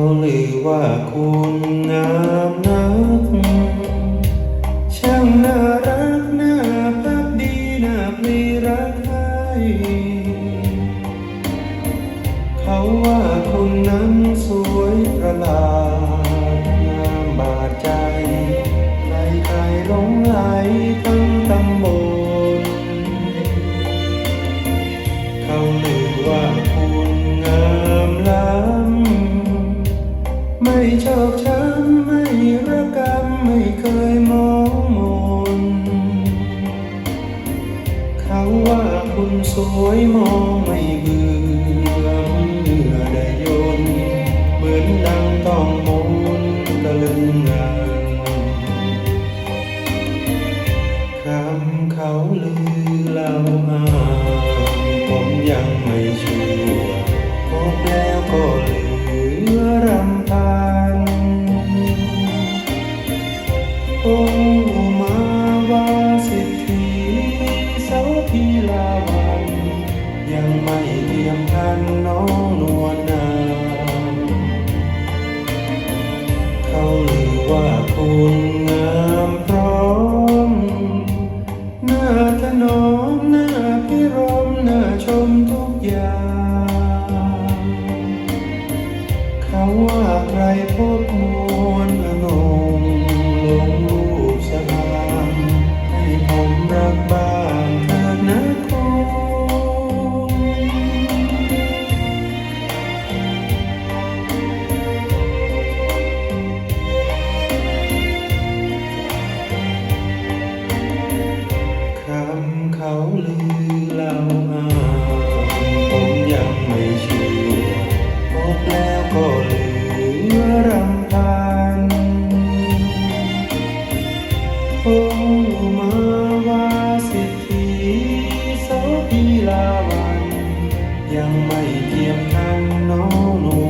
าลือว่าคุณงามนัก ช่างน่ารักน่าพักดีน่าปลีรักให้เขาว่าคุณนั้นสวยประหลาดงามบาดใจ ใครใครหลงไหลทั้งตำบลเขาลือว่าคุณงามล้ ไม่ชอกช้ำไม่ระกำไม่เคยมองมนเขาว่าคุณสวยมองไม่เบื่อเมื่อได้ยนเหมือนดังต้องมนต์ตะลึงงานคำเขาลือเล่าอ้างผมยังไม่เชื่อพบแล้วก็ ยังไม่เทียมทันน้องนวลนางเขาลือว่าคุณงามพร้อมหน้าถนอมหน้าพิรมหน้าชมทุกอย่าง ยังไม่เทียมทันน้องหนู